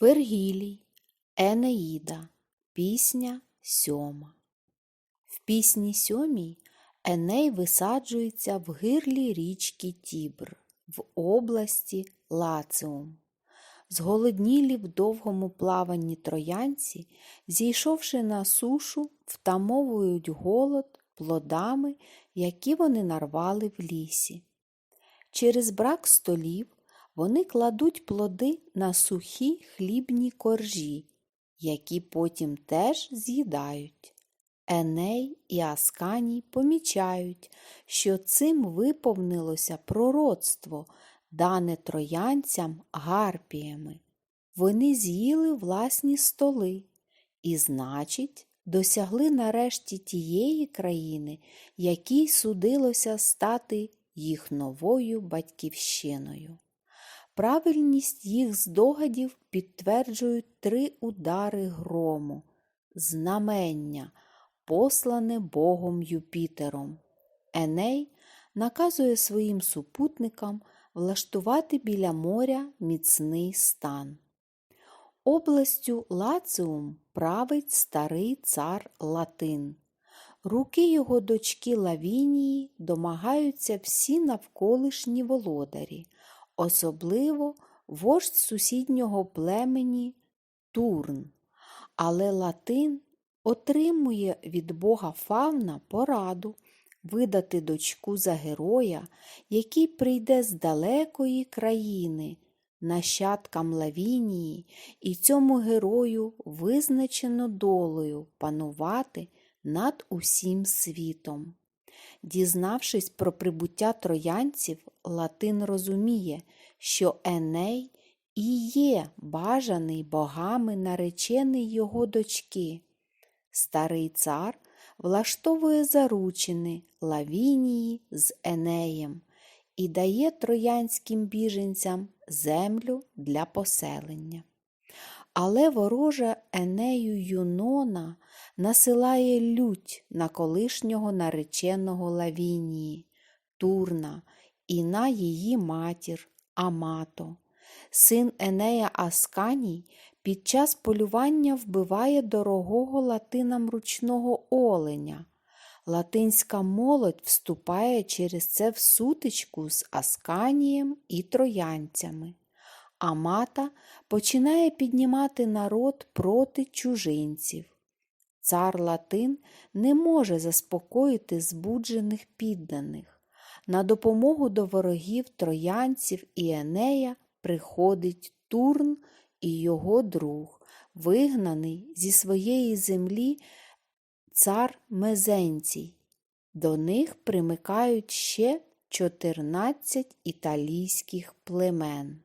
Вергілій, Енеїда, пісня сьома. В пісні сьомій Еней висаджується в гирлі річки Тібр в області Лаціум. Зголоднілі в довгому плаванні троянці, зійшовши на сушу, втамовують голод плодами, які вони нарвали в лісі. Через брак столів вони кладуть плоди на сухі хлібні коржі, які потім теж з'їдають. Еней і Асканій помічають, що цим виповнилося пророцтво, дане троянцям гарпіями. Вони з'їли власні столи і, значить, досягли нарешті тієї країни, якій судилося стати їх новою батьківщиною. Правильність їх здогадів підтверджують три удари грому, знамення, послане Богом Юпітером. Еней наказує своїм супутникам влаштувати біля моря міцний стан. Областю Лаціум править старий цар Латин. Руки його дочки Лавінії домагаються всі навколишні володарі, особливо вождь сусіднього племені Турн. Але Латин отримує від бога Фавна пораду видати дочку за героя, який прийде з далекої країни, нащадкам Лавінії, і цьому герою визначено долею панувати над усім світом. Дізнавшись про прибуття троянців, Латин розуміє, що Еней і є бажаний богами наречений його дочки. Старий цар влаштовує заручини Лавінії з Енеєм і дає троянським біженцям землю для поселення. Але ворожа Енею Юнона насилає лють на колишнього нареченого Лавінії, Турна і на її матір Амато. Син Енея Асканій під час полювання вбиває дорогого латинам ручного оленя. Латинська молодь вступає через це в сутичку з Асканієм і троянцями. Амата починає піднімати народ проти чужинців. Цар Латин не може заспокоїти збуджених підданих. На допомогу до ворогів троянців і Енея приходить Турн і його друг, вигнаний зі своєї землі цар Мезенцій. До них примикають ще 14 італійських племен.